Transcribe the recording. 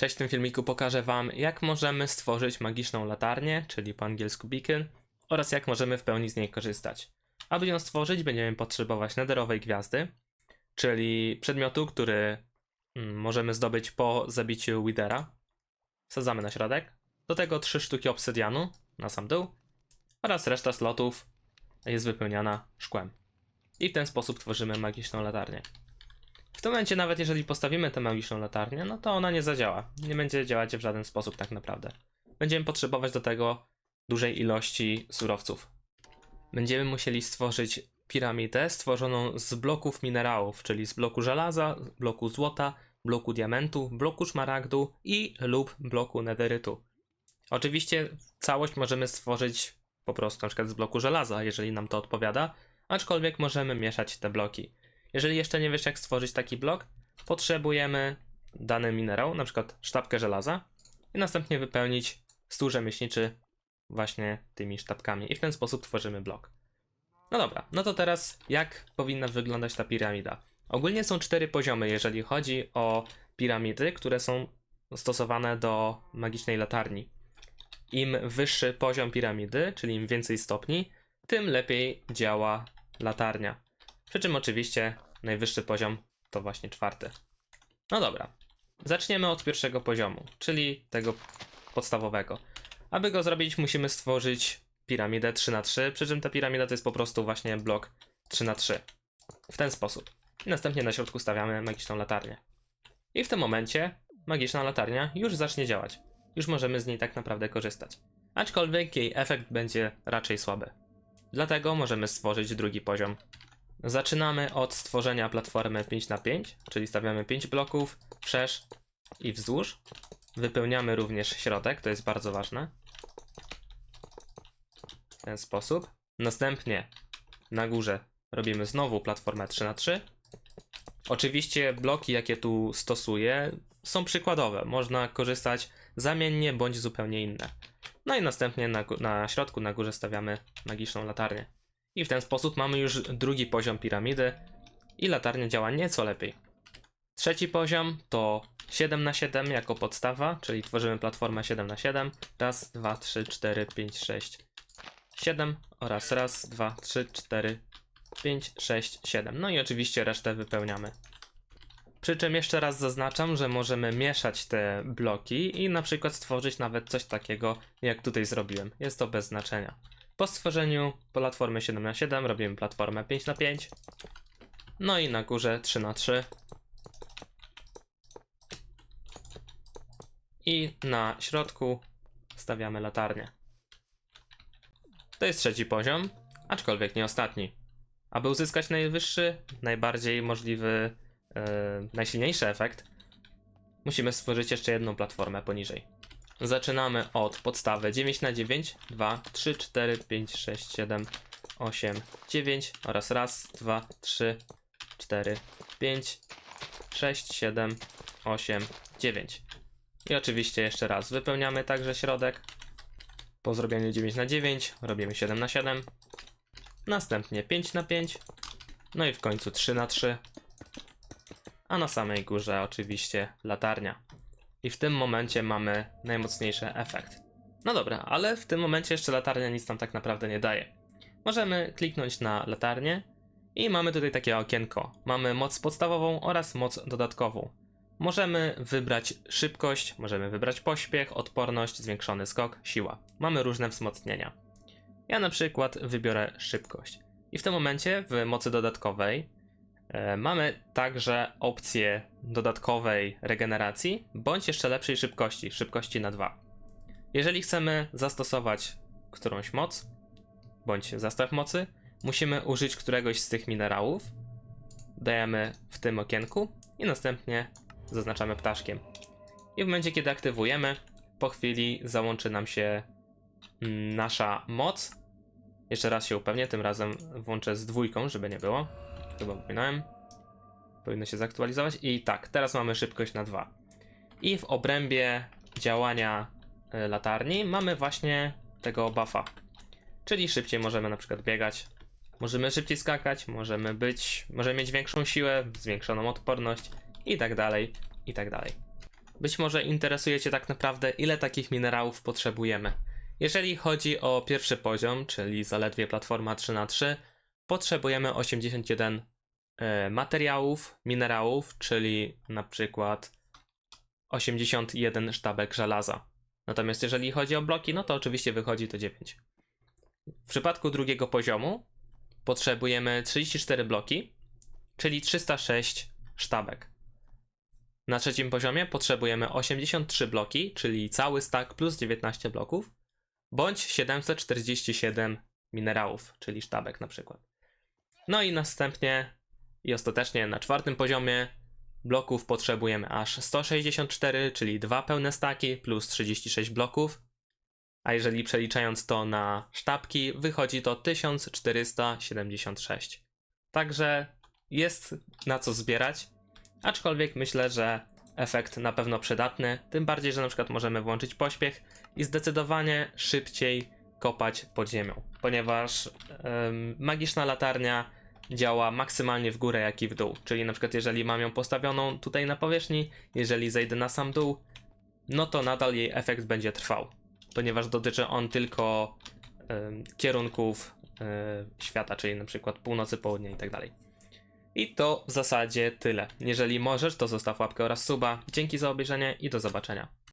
Cześć, w tym filmiku pokażę Wam, jak możemy stworzyć magiczną latarnię, czyli po angielsku beacon, oraz jak możemy w pełni z niej korzystać. Aby ją stworzyć, będziemy potrzebować nederowej gwiazdy, czyli przedmiotu, który mm, możemy zdobyć po zabiciu Withera. Wsadzamy na środek. Do tego trzy sztuki obsydianu na sam dół oraz reszta slotów jest wypełniana szkłem. I w ten sposób tworzymy magiczną latarnię. W tym momencie, nawet jeżeli postawimy tę magiczną latarnię, no to ona nie zadziała. Nie będzie działać w żaden sposób, tak naprawdę. Będziemy potrzebować do tego dużej ilości surowców. Będziemy musieli stworzyć piramidę stworzoną z bloków minerałów, czyli z bloku żelaza, bloku złota, bloku diamentu, bloku szmaragdu i lub bloku nederytu. Oczywiście całość możemy stworzyć po prostu na przykład z bloku żelaza, jeżeli nam to odpowiada, aczkolwiek możemy mieszać te bloki. Jeżeli jeszcze nie wiesz jak stworzyć taki blok, potrzebujemy dany minerał, na przykład sztabkę żelaza i następnie wypełnić stół rzemieślniczy właśnie tymi sztabkami i w ten sposób tworzymy blok. No dobra, no to teraz jak powinna wyglądać ta piramida? Ogólnie są cztery poziomy, jeżeli chodzi o piramidy, które są stosowane do magicznej latarni. Im wyższy poziom piramidy, czyli im więcej stopni, tym lepiej działa latarnia. Przy czym oczywiście najwyższy poziom to właśnie czwarty. No dobra, zaczniemy od pierwszego poziomu, czyli tego podstawowego. Aby go zrobić, musimy stworzyć piramidę 3x3, przy czym ta piramida to jest po prostu właśnie blok 3x3. W ten sposób. I następnie na środku stawiamy magiczną latarnię. I w tym momencie magiczna latarnia już zacznie działać. Już możemy z niej tak naprawdę korzystać. Aczkolwiek jej efekt będzie raczej słaby. Dlatego możemy stworzyć drugi poziom. Zaczynamy od stworzenia platformy 5x5, czyli stawiamy 5 bloków wszerz i wzdłuż. Wypełniamy również środek, to jest bardzo ważne. W ten sposób. Następnie na górze robimy znowu platformę 3x3. Oczywiście bloki, jakie tu stosuję, są przykładowe. Można korzystać zamiennie bądź zupełnie inne. No i następnie na, na środku, na górze stawiamy magiczną latarnię. I w ten sposób mamy już drugi poziom piramidy i latarnia działa nieco lepiej. Trzeci poziom to 7 na 7 jako podstawa, czyli tworzymy platformę 7 na 7 Raz, dwa, trzy, cztery, pięć, sześć, 7 oraz raz, dwa, trzy, cztery, pięć, sześć, 7. No i oczywiście resztę wypełniamy. Przy czym jeszcze raz zaznaczam, że możemy mieszać te bloki i na przykład stworzyć nawet coś takiego, jak tutaj zrobiłem. Jest to bez znaczenia. Po stworzeniu platformy 7 na 7 robimy platformę 5 na 5 No i na górze 3 na 3 I na środku stawiamy latarnię. To jest trzeci poziom, aczkolwiek nie ostatni. Aby uzyskać najwyższy, najbardziej możliwy, e, najsilniejszy efekt, musimy stworzyć jeszcze jedną platformę poniżej. Zaczynamy od podstawy 9 na 9 2, 3, 4, 5, 6, 7, 8, 9 oraz raz, 2, 3, 4, 5, 6, 7, 8, 9. I oczywiście jeszcze raz wypełniamy także środek. Po zrobieniu 9 na 9 robimy 7 na 7 Następnie 5 na 5 No i w końcu 3 na 3 A na samej górze oczywiście latarnia. I w tym momencie mamy najmocniejszy efekt. No dobra, ale w tym momencie jeszcze latarnia nic nam tak naprawdę nie daje. Możemy kliknąć na latarnię i mamy tutaj takie okienko. Mamy moc podstawową oraz moc dodatkową. Możemy wybrać szybkość, możemy wybrać pośpiech, odporność, zwiększony skok, siła. Mamy różne wzmocnienia. Ja na przykład wybiorę szybkość. I w tym momencie w mocy dodatkowej mamy także opcję dodatkowej regeneracji, bądź jeszcze lepszej szybkości, szybkości na 2. Jeżeli chcemy zastosować którąś moc, bądź zestaw mocy, musimy użyć któregoś z tych minerałów. Dajemy w tym okienku i następnie zaznaczamy ptaszkiem. I w momencie, kiedy aktywujemy, po chwili załączy nam się mm, nasza moc. Jeszcze raz się upewnię, tym razem włączę z dwójką, żeby nie było. Chyba pominąłem. Powinno się zaktualizować. I tak, teraz mamy szybkość na 2. I w obrębie działania y, latarni mamy właśnie tego buffa. Czyli szybciej możemy na przykład biegać, możemy szybciej skakać, możemy być, możemy mieć większą siłę, zwiększoną odporność i tak dalej, i tak dalej. być może interesuje Cię tak naprawdę, ile takich minerałów potrzebujemy. Jeżeli chodzi o pierwszy poziom, czyli zaledwie platforma 3x3, potrzebujemy 81 e, materiałów, minerałów, czyli na przykład 81 sztabek żelaza. Natomiast jeżeli chodzi o bloki, no to oczywiście wychodzi to 9. W przypadku drugiego poziomu potrzebujemy 34 bloki, czyli 306 sztabek. Na trzecim poziomie potrzebujemy 83 bloki, czyli cały stack plus 19 bloków, bądź 747 minerałów, czyli sztabek na przykład. No i następnie i ostatecznie na czwartym poziomie bloków potrzebujemy aż 164, czyli dwa pełne staki plus 36 bloków. A jeżeli przeliczając to na sztabki, wychodzi to 1476. Także jest na co zbierać, aczkolwiek myślę, że efekt na pewno przydatny, tym bardziej, że na przykład możemy włączyć pośpiech i zdecydowanie szybciej kopać pod ziemią, ponieważ magiczna latarnia działa maksymalnie w górę, jak i w dół. Czyli na przykład jeżeli mam ją postawioną tutaj na powierzchni, jeżeli zejdę na sam dół, no to nadal jej efekt będzie trwał, ponieważ dotyczy on tylko em, kierunków e, świata, czyli na przykład północy, południa i tak dalej. I to w zasadzie tyle. Jeżeli możesz, to zostaw łapkę oraz suba. Dzięki za obejrzenie i do zobaczenia.